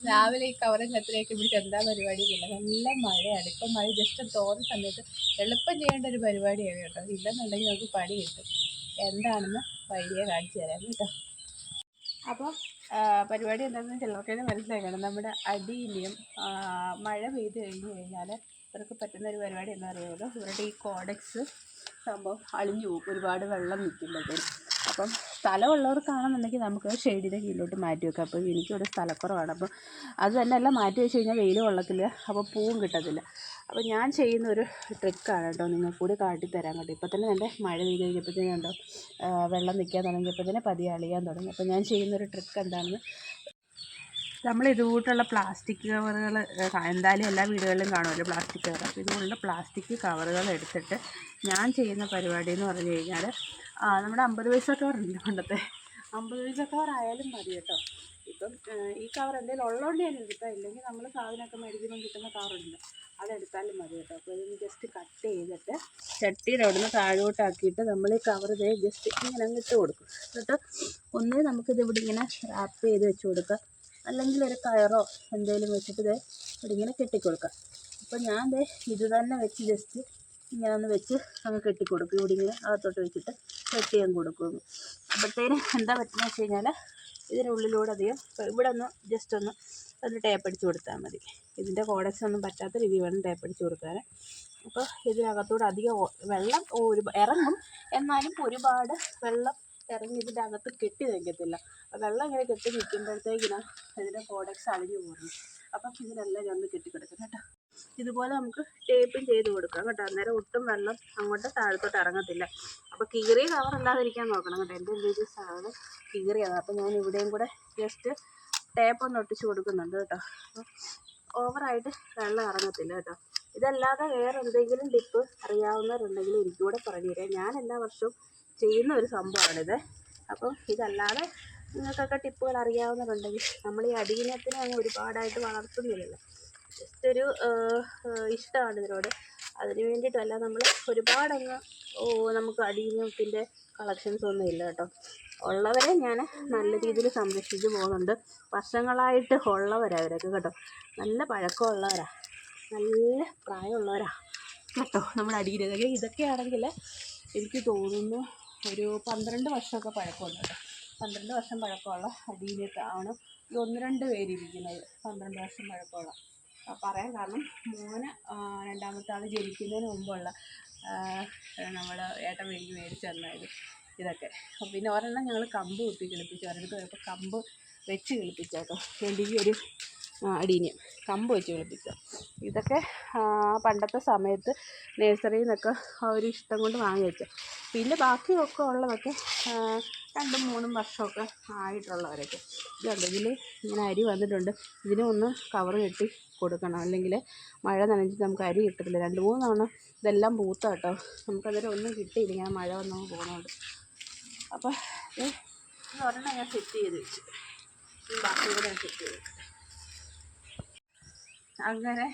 രാവിലെ ഈ കവറും കത്തിലേക്ക് പിടിച്ച് എന്താ പരിപാടി ഇല്ല നല്ല മഴയാണ്. ഇപ്പം മഴ ജസ്റ്റ് തോന്നുന്ന സമയത്ത് എളുപ്പം ചെയ്യേണ്ട ഒരു പരിപാടിയാണ് കേട്ടോ. ഇല്ലെന്നുണ്ടെങ്കിൽ നമുക്ക് പണി കിട്ടും. എന്താണെന്ന് വഴിയെ കാണിച്ചു തരാം കേട്ടോ. അപ്പോൾ പരിപാടി എന്താണെന്ന് ചിലർക്കൊക്കെ മനസ്സിലാക്കണം നമ്മുടെ അടിയിലും മഴ പെയ്ത് കഴിഞ്ഞ് കഴിഞ്ഞാൽ ഇവർക്ക് പറ്റുന്ന ഒരു പരിപാടി എന്താ പറയുന്നത് ഇവരുടെ ഈ കോഡക്സ് സംഭവം അളിഞ്ഞു പോകും. ഒരുപാട് വെള്ളം നിൽക്കുമ്പോഴത്തേക്കും അപ്പം സ്ഥലമുള്ളവർക്കാണെന്നുണ്ടെങ്കിൽ നമുക്ക് ഷെയ്ഡിന്റെ കീഴിലോട്ട് മാറ്റി വെക്കാം. അപ്പോൾ എനിക്കിവിടെ സ്ഥലക്കുറവാണ്. അപ്പോൾ അത് തന്നെ എല്ലാം മാറ്റി വെച്ച് കഴിഞ്ഞാൽ വെയിൽ കൊള്ളത്തില്ല അപ്പോൾ പൂവും കിട്ടത്തില്ല. അപ്പോൾ ഞാൻ ചെയ്യുന്ന ഒരു ട്രിക്കാണ് കേട്ടോ നിങ്ങൾ കൂടി കാട്ടിത്തരാൻ കേട്ടോ ഇപ്പോൾ തന്നെ എന്റെ മഴ പെയ്ത് കഴിഞ്ഞപ്പോഴത്തേനും കണ്ടോ വെള്ളം നിൽക്കാൻ തുടങ്ങിയപ്പോൾ തന്നെ പതിയെ അളിയാൻ തുടങ്ങി. അപ്പോൾ ഞാൻ ചെയ്യുന്നൊരു ട്രിക്ക് എന്താണെന്ന് നമ്മൾ ഇതുകൂട്ടുള്ള പ്ലാസ്റ്റിക് കവറുകൾ എന്തായാലും എല്ലാ വീടുകളിലും കാണുമല്ലോ പ്ലാസ്റ്റിക് കവർ. അപ്പോൾ ഇതുകൊണ്ടുള്ള പ്ലാസ്റ്റിക് കവറുകൾ എടുത്തിട്ട് ഞാൻ ചെയ്യുന്ന പരിപാടി എന്ന് പറഞ്ഞു കഴിഞ്ഞാൽ ആ, നമ്മുടെ അമ്പത് പൈസ കവറുണ്ട് പണ്ടത്തെ. അമ്പത് പൈസ കവർ ആയാലും മതി കേട്ടോ. ഇപ്പം ഈ കവർ എന്തെങ്കിലും ഉള്ളതുകൊണ്ട് ഞാൻ എടുക്കാം ഇല്ലെങ്കിൽ നമ്മൾ സാധനമൊക്കെ മേടിക്കുമ്പോൾ കിട്ടുന്ന കവറുണ്ട് അതെടുത്താലും മതി കേട്ടോ. അപ്പോൾ ഇതൊന്ന് ജസ്റ്റ് കട്ട് ചെയ്തിട്ട് ചട്ടിയുടെ അവിടുന്ന് താഴോട്ടാക്കിയിട്ട് നമ്മൾ ഈ കവർ ഇതേ ജസ്റ്റ് ഇങ്ങനെ അങ്ങ് ഇട്ട് കൊടുക്കും. എന്നിട്ട് ഒന്ന് നമുക്കിത് ഇവിടെ ഇങ്ങനെ റാപ്പ് ചെയ്ത് വെച്ച് കൊടുക്കാം. അല്ലെങ്കിൽ ഒരു കയറോ എന്തെങ്കിലും വെച്ചിട്ട് ഇത് ഇവിടെ ഇങ്ങനെ കെട്ടിക്കൊടുക്കാം. അപ്പോൾ ഞാൻ ദേ ഇത് തന്നെ വെച്ച് ജസ്റ്റ് ഇങ്ങനെ ഒന്ന് വെച്ച് അങ്ങ് കെട്ടിക്കൊടുക്കും. ഇവിടെ ഇങ്ങനെ അകത്തോട്ട് വെച്ചിട്ട് കെട്ടി അങ്ങ് കൊടുക്കും. അപ്പോഴത്തേന് എന്താ പറ്റുന്നത് വെച്ച് കഴിഞ്ഞാൽ ഇതിനുള്ളിലൂടെ അധികം ഇവിടെ ഒന്ന് ജസ്റ്റ് ഒന്ന് ഒന്ന് ടേപ്പ് അടിച്ച് കൊടുത്താൽ മതി. ഇതിന്റെ കോഡക്സ് ഒന്നും പറ്റാത്ത രീതിയിൽ വേണം ടേപ്പ് അടിച്ച് കൊടുക്കാൻ അപ്പോൾ ഇതിനകത്തൂടെ അധികം വെള്ളം ഒരു ഇറങ്ങും. എന്നാലും ഒരുപാട് വെള്ളം ഇറങ്ങി ഇതിന്റെ അകത്ത് കെട്ടി നിൽക്കത്തില്ല വെള്ളം ഇങ്ങനെ കെട്ടി നിൽക്കുമ്പോഴത്തേക്കിന് ഇതിന്റെ കോഡക്സ് അഴിഞ്ഞു പോകുന്നു അപ്പം ഇതിനെല്ലാം ഞാൻ ഒന്ന് കെട്ടിക്കിടക്കും കേട്ടോ. ഇതുപോലെ നമുക്ക് ടേപ്പും ചെയ്ത് കൊടുക്കാം കേട്ടോ. അന്നേരം ഒട്ടും വെള്ളം അങ്ങോട്ട് താഴത്തോട്ട് ഇറങ്ങത്തില്ല. അപ്പോൾ കീറിയ കവർ ഇല്ലാതിരിക്കാൻ നോക്കണം കേട്ടോ. എന്റെ എന്തെങ്കിലും സാധനം കീറിയതാണ് അപ്പോൾ ഞാൻ ഇവിടെയും കൂടെ ജസ്റ്റ് ടേപ്പ് ഒന്ന് ഒട്ടിച്ച് കൊടുക്കുന്നുണ്ട് കേട്ടോ. ഓവറായിട്ട് വെള്ളം ഇറങ്ങത്തില്ല കേട്ടോ. ഇതല്ലാതെ വേറെ എന്തെങ്കിലും ടിപ്പ് അറിയാവുന്നവരുണ്ടെങ്കിൽ എനിക്ക് കൂടെ പറഞ്ഞു തരാം. ഞാൻ എല്ലാ വർഷവും ചെയ്യുന്ന ഒരു സംഭവമാണിത്. അപ്പം ഇതല്ലാതെ നിങ്ങൾക്കൊക്കെ ടിപ്പുകൾ അറിയാവുന്നവരുണ്ടെങ്കിൽ നമ്മൾ ഈ അടിയിനത്തിനെ അങ്ങ് ഒരുപാടായിട്ട് വളർത്തുന്നില്ലല്ലോ. ജസ്റ്റ് ഒരു ഇഷ്ടമാണ് ഇതിനോട്. അതിന് വേണ്ടിയിട്ടല്ല നമ്മൾ ഒരുപാടങ്ങ് ഓ നമുക്ക് അടിയിനത്തിന്റെ കളക്ഷൻസ് ഒന്നും ഇല്ല കേട്ടോ. ഉള്ളവരെ ഞാൻ നല്ല രീതിയിൽ സംരക്ഷിച്ച് പോകുന്നുണ്ട്. വർഷങ്ങളായിട്ട് ഉള്ളവരാണ് അവരൊക്കെ കേട്ടോ. നല്ല പഴക്കമുള്ളവരാ. നല്ല പ്രായമുള്ളവരാ കേട്ടോ നമ്മുടെ അടിയിലൊക്കെ ഇതൊക്കെ ആണെങ്കിൽ എനിക്ക് തോന്നുന്നു ഒരു പന്ത്രണ്ട് വർഷമൊക്കെ പഴക്കമുണ്ട് കേട്ടോ. പന്ത്രണ്ട് വർഷം പഴക്കമുള്ള അടിയിലേക്കാണ് ഈ ഒന്ന് രണ്ട് പേരിരിക്കുന്നത്. പന്ത്രണ്ട് വർഷം പഴക്കമുള്ള. പറയാൻ കാരണം മോന് രണ്ടാമത്തെ ആൾ ജനിക്കുന്നതിന് മുമ്പുള്ള നമ്മൾ ഏട്ടൻ എനിക്ക് മേടിച്ച് തന്നായത് ഇതൊക്കെ. പിന്നെ ഒരെണ്ണം ഞങ്ങൾ കമ്പ് കുത്തി കിളിപ്പിച്ചു. ഒരിടത്ത് പോയപ്പോൾ കമ്പ് വെച്ച് കിളിപ്പിച്ചു കേട്ടോ. എന്റെ ഈ ഒരു അടീന് കമ്പ് വെച്ച് കിളിപ്പിച്ചു. ഇതൊക്കെ പണ്ടത്തെ സമയത്ത് നഴ്സറിയിൽ നിന്നൊക്കെ ഒരു ഇഷ്ടം കൊണ്ട് വാങ്ങി വെച്ചു പിന്നെ ബാക്കിയൊക്കെ ഉള്ളതൊക്കെ രണ്ടും മൂന്നും വർഷമൊക്കെ ആയിട്ടുള്ളവരൊക്കെ. ഇതുണ്ട് ഇതിൽ ഇങ്ങനെ അരി വന്നിട്ടുണ്ട്. ഇതിനെ ഒന്ന് കവർ കെട്ടി കൊടുക്കണം. അല്ലെങ്കിൽ മഴ നനഞ്ഞിട്ട് നമുക്ക് അരി കിട്ടത്തില്ല. രണ്ട് മൂന്ന് തവണ ഇതെല്ലാം പൂത്ത കേട്ടോ നമുക്കന്നേരം ഒന്നും കിട്ടിയില്ല. ഇങ്ങനെ മഴ വന്നു പോകുന്നതുകൊണ്ട് അപ്പോൾ ഇത് ഒരെണ്ണം ഞാൻ സെറ്റ് ചെയ്ത് വെച്ചു. ബാക്കി കൂടെ ഞാൻ സെറ്റ് ചെയ്ത് അങ്ങനെ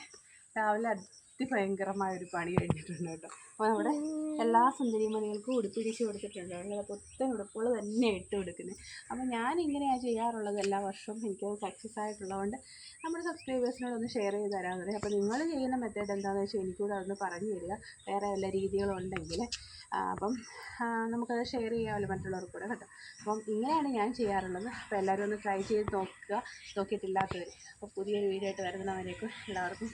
രാവിലെ അതിഭയങ്കരമായ ഒരു പണി കഴിഞ്ഞിട്ടുണ്ട് കേട്ടോ. അപ്പോൾ നമ്മുടെ എല്ലാ സുന്ദരിമണികൾക്കും ഉടുപ്പിടിച്ച് കൊടുത്തിട്ടുണ്ട്. ഉള്ളത് പുത്തൻ ഉടുപ്പുകൾ തന്നെ ഇട്ട് കൊടുക്കുന്നത് അപ്പോൾ ഞാനിങ്ങനെയാണ് ചെയ്യാറുള്ളത് എല്ലാ വർഷവും. എനിക്കത് സക്സസ് ആയിട്ടുള്ളതുകൊണ്ട് നമ്മുടെ സബ്സ്ക്രൈബേഴ്സിനോട് ഒന്ന് ഷെയർ ചെയ്ത് തരാൻ പറയും. അപ്പോൾ നിങ്ങൾ ചെയ്യുന്ന മെത്തേഡ് എന്താണെന്ന് വെച്ചാൽ എനിക്കൂടെ ഒന്ന് പറഞ്ഞു തരിക. വേറെ വല്ല രീതികളുണ്ടെങ്കിൽ. അപ്പം നമുക്കത് ഷെയർ ചെയ്യാമല്ലോ മറ്റുള്ളവർക്ക് കൂടെ കേട്ടോ. അപ്പം ഇങ്ങനെയാണ് ഞാൻ ചെയ്യാറുള്ളത്. അപ്പോൾ എല്ലാവരും ഒന്ന് ട്രൈ ചെയ്ത് നോക്കുക. നോക്കിയിട്ടില്ലാത്തവർ അപ്പോൾ പുതിയൊരു വീഡിയോ ആയിട്ട് വരുന്നവരേക്കും എല്ലാവർക്കും